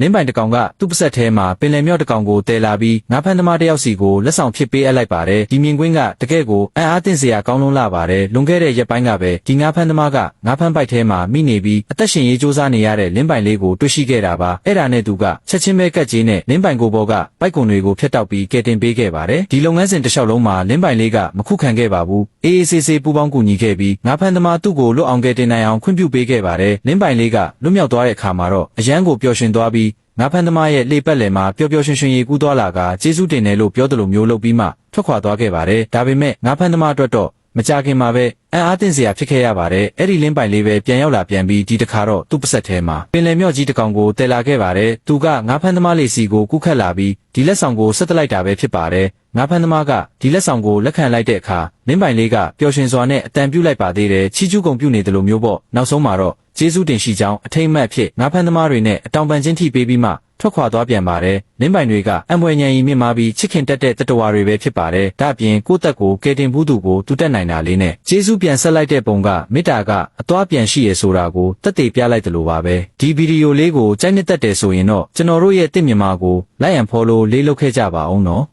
လင်းပိုင်တစ်ကောင်ကသူ့ပါဆက်ထဲမှာပင်လယ်မြော့တစ်ကောင်ကိုတဲလာပြီးငါးဖမ်းသမားတစ်ယောက်စီကိုလက်ဆောင်ဖြစ်ပေးအပ်လိုက်ပါတယ်ဒီမြင်ကွင်းကတကယ့်ကိုအံ့အားသင့်စရာကောင်းလုံးလာပါတယ်လွန်ခဲ့တဲ့ရက်ပိုင်းကပဲဒီငါးဖမ်းသမားကငါးဖမ်းပိုက်ထဲမှာမိနေပြီးအသက်ရှင်ရေးစူးစမ်းနေရတဲ့လင်းပိုင်လေးကိုတွေ့ရှိခဲ့တာပါအဲ့ဒါနဲ့သူကချက်ချင်းပဲကတ်ကြီးနဲ့လင်းပိုင်ကိုဘောကပိုက်ကွန်တွေကိုဖျက်တောက်ပြီးကယ်တင်ပေးခဲ့ပါတယ်ဒီလုပ်ငန်းစဉ်တစ်လျှောက်လုံးမှာလင်းပိုင်လေးကမခုခံခဲ့ပါဘူးအေးအေးဆေးဆေးပူပေါင်းကူညီခဲ့ပြီးငါးဖမ်းသမားသူ့ကိုလွတ်အောင်ကယ်တင်နိုင်အောင်ခွင့်ပြုပေးခဲ့ပါတယ်လင်းပိုင်လေးကလွတ်မြောက်သွားတဲ့အခါမှာတော့အရန်ကိုပျော်ရွှင်သွားပြီး ငါးဖမ်းသမားရဲ့လေပတ်လည်မှာပျော်ပျော်ရွှင်ရွှင်ရေကူးသွားလာကကျေးဇူးတင်တယ်လို့ပြောတယ်လို့မျိုးလုပ်ပြီးမှထွက်ခွာသွားခဲ့ပါတယ်ဒါပေမဲ့ငါးဖမ်းသမားအတွက်တော့ မကြခင်မှာပဲအံ့အားသင့်စရာဖြစ်ခဲ့ရပါတယ်အဲ့ဒီလင်းပိုင်လေးပဲပြန်ရောက်လာပြန်ပြီးဒီတစ်ခါတော့သူ့ပါဆက်ထဲမှာပင်လယ်မြော့ကြီးတစ်ကောင်ကိုတဲလာခဲ့ပါတယ်သူကငါးဖမ်းသမားလေးစီကိုကူးခတ်လာပြီးဒီလက်ဆောင်ကိုဆက်တက်လိုက်တာပဲဖြစ်ပါတယ်ငါးဖမ်းသမားကဒီလက်ဆောင်ကိုလက်ခံလိုက်တဲ့အခါလင်းပိုင်လေးကပျော်ရွှင်စွာနဲ့အတန်ပြုတ်လိုက်ပါသေးတယ်ချီကျူးကုန်ပြုတ်နေတယ်လို့မျိုးပေါ့နောက်ဆုံးမှာတော့ကျေးဇူးတင်ရှိကြောင်းအထိမ့်မှတ်ဖြစ်ငါးဖမ်းသမားတွေနဲ့အတောင်ပန်ချင်းထိပေးပြီးမှ ထွက်ခွာသွားပြန်ပါတယ်လင်းပိုင်တွေကအံပွဲညံရီမြင့်မာပြီးချစ်ခင်တက်တဲ့တတဝါတွေပဲဖြစ်ပါတယ်ဒါအပြင်ကိုယ့်တက်ကိုကယ်တင်ဘူးသူကိုတူတက်နိုင်တာလေးနဲ့ကျေးဇူးပြန်ဆက်လိုက်တဲ့ပုံကမေတ္တာကအသွားပြန်ရှိရဆိုတာကိုတက်တည်ပြလိုက်တယ်လို့ပါပဲဒီဗီဒီယိုလေးကိုကြိုက်နှစ်သက်တယ်ဆိုရင်တော့ကျွန်တော်တို့ရဲ့တစ်မြန်မာကို like and follow လေးလုပ်ခဲ့ကြပါအောင်နော်